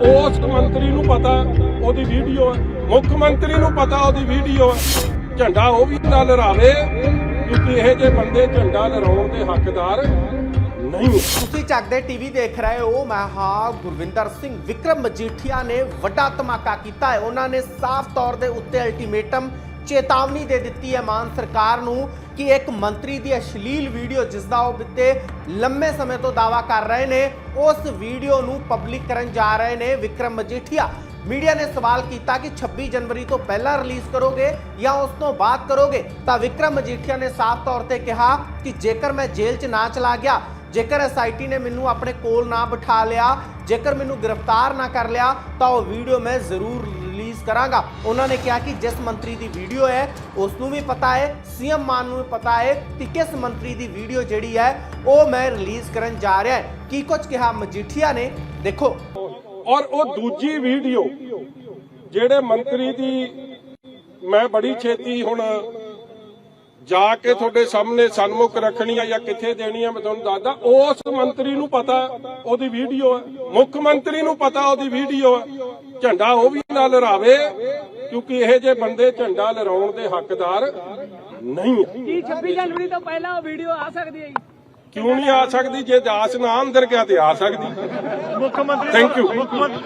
ਉਸ ਮੰਤਰੀ ਨੂੰ ਪਤਾ ਉਹਦੀ ਵੀਡੀਓ ਹੈ। ਮੁੱਖ ਮੰਤਰੀ ਨੂੰ ਪਤਾ ਉਹਦੀ ਵੀਡੀਓ ਹੈ। ਝੰਡਾ ਉਹ ਵੀ ਨਾ ਲਹਿਰਾਵੇ ਕਿਉਂਕਿ ਇਹ ਜੇ ਬੰਦੇ ਝੰਡਾ ਲਹਿਰਾਉਣ ਦੇ ਹੱਕਦਾਰ ਨਹੀਂ ਤੁਸੀਂ ਚੱਕਦੇ ਟੀਵੀ ਦੇਖ ਰਹੇ ਹੋ, ਮੈਂ ਹਾਂ ਗੁਰਵਿੰਦਰ ਸਿੰਘ। ਵਿਕਰਮ ਮਜੀਠੀਆ ਨੇ ਵੱਡਾ ਧਮਾਕਾ ਕੀਤਾ ਹੈ। ਉਹਨਾਂ ਨੇ ਸਾਫ਼ ਤੌਰ ਦੇ ਉੱਤੇ ਅਲਟੀਮੇਟਮ ਚੇਤਾਵਨੀ ਦੇ ਦਿੱਤੀ ਹੈ ਮਾਨ ਸਰਕਾਰ ਨੂੰ। ਕਿ ਇੱਕ ਮੰਤਰੀ ਦੀ ਅਸ਼ਲੀਲ ਵੀਡੀਓ ਜਿਸ ਦਾ ਉਹ ਬਿੱਤੇ ਲੰਮੇ ਸਮੇਂ ਤੋਂ ਦਾਵਾ ਕਰ ਰਹੇ ਨੇ, ਉਸ ਵੀਡੀਓ ਨੂੰ ਪਬਲਿਕ ਕਰਨ ਜਾ ਰਹੇ ਨੇ ਵਿਕਰਮ ਮਜੀਠੀਆ। ਮੀਡੀਆ ਨੇ ਸਵਾਲ ਕੀਤਾ ਕਿ 26 ਜਨਵਰੀ ਤੋਂ ਪਹਿਲਾਂ ਰਿਲੀਜ਼ ਕਰੋਗੇ ਜਾਂ ਉਸ ਤੋਂ ਬਾਅਦ ਕਰੋਗੇ? ਤਾਂ ਵਿਕਰਮ ਮਜੀਠੀਆ ਨੇ ਸਾਫ਼ ਤੌਰ ਤੇ ਕਿਹਾ ਕਿ ਜੇਕਰ ਮੈਂ ਜੇਲ੍ਹ 'ਚ ਨਾ ਚਲਾ ਗਿਆ, ਜੇਕਰ ਐਸਆਈਟੀ ਨੇ ਮੈਨੂੰ ਆਪਣੇ ਕੋਲ ਨਾ ਬਿਠਾ ਲਿਆ, ਜੇਕਰ ਮੈਨੂੰ ਗ੍ਰਿਫਤਾਰ ਨਾ ਕਰ ਲਿਆ, ਤਾਂ ਉਹ ਵੀਡੀਓ ਮੈਂ ਜ਼ਰੂਰ ਰਿਲੀਜ਼ ਕਰਾਂਗਾ। ਉਹਨਾਂ ਨੇ ਕਿਹਾ ਕਿ ਜਿਸ ਮੰਤਰੀ ਦੀ ਵੀਡੀਓ ਹੈ ਉਸ ਨੂੰ ਵੀ ਪਤਾ ਹੈ, ਸੀਐਮ ਮਾਨ ਨੂੰ ਵੀ ਪਤਾ ਹੈ ਕਿ ਕਿਸ ਮੰਤਰੀ ਦੀ ਵੀਡੀਓ ਜਿਹੜੀ ਹੈ, ਉਹ ਮੈਂ ਰਿਲੀਜ਼ ਕਰਨ ਜਾ ਰਿਹਾ ਹੈ। ਕੀ ਕੁਝ ਕਿਹਾ ਮਜੀਠੀਆ ਨੇ? ਦੇਖੋ। ਔਰ ਉਹ ਦੂਜੀ ਵੀਡੀਓ ਜਿਹੜੇ ਮੰਤਰੀ ਦੀ ਮੈਂ ਬੜੀ ਛੇਤੀ ਹੁਣ ਜਾ ਕੇ ਤੁਹਾਡੇ ਸਾਹਮਣੇ ਸਨਮੁਖ ਰੱਖਣੀ ਆ ਜਾਂ ਕਿੱਥੇ ਦੇਣੀ ਆ ਮੈਂ ਤੁਹਾਨੂੰ ਦੱਸਦਾ ਉਸ ਮੰਤਰੀ ਨੂੰ ਪਤਾ ਉਹਦੀ ਵੀਡੀਓ ਹੈ ਮੁੱਖ ਮੰਤਰੀ ਨੂੰ ਪਤਾ ਉਹਦੀ ਵੀਡੀਓ ਹੈ ਝੰਡਾ ਉਹ ਵੀ ਨਾ ਲਹਿਰਾਵੇ ਕਿਉਂਕਿ ਇਹ ਜੇ ਬੰਦੇ ਝੰਡਾ ਲਹਿਰਾਉਣ ਦੇ ਹੱਕਦਾਰ ਨਹੀਂ ਹੈ ਕੀ 26 ਜਨਵਰੀ ਤੋਂ ਪਹਿਲਾਂ ਉਹ ਵੀਡੀਓ ਆ ਸਕਦੀ ਹੈ ਜੀ? ਕਿਉਂ ਨਹੀਂ ਆ ਸਕਦੀ? ਜੇ ਦਾਸ ਨਾ ਅੰਦਰ ਗਿਆ ਤੇ ਆ ਸਕਦੀ। ਮੁੱਖ ਮੰਤਰੀ ਥੈਂਕ ਯੂ ਮੁੱਖ ਮੰਤਰੀ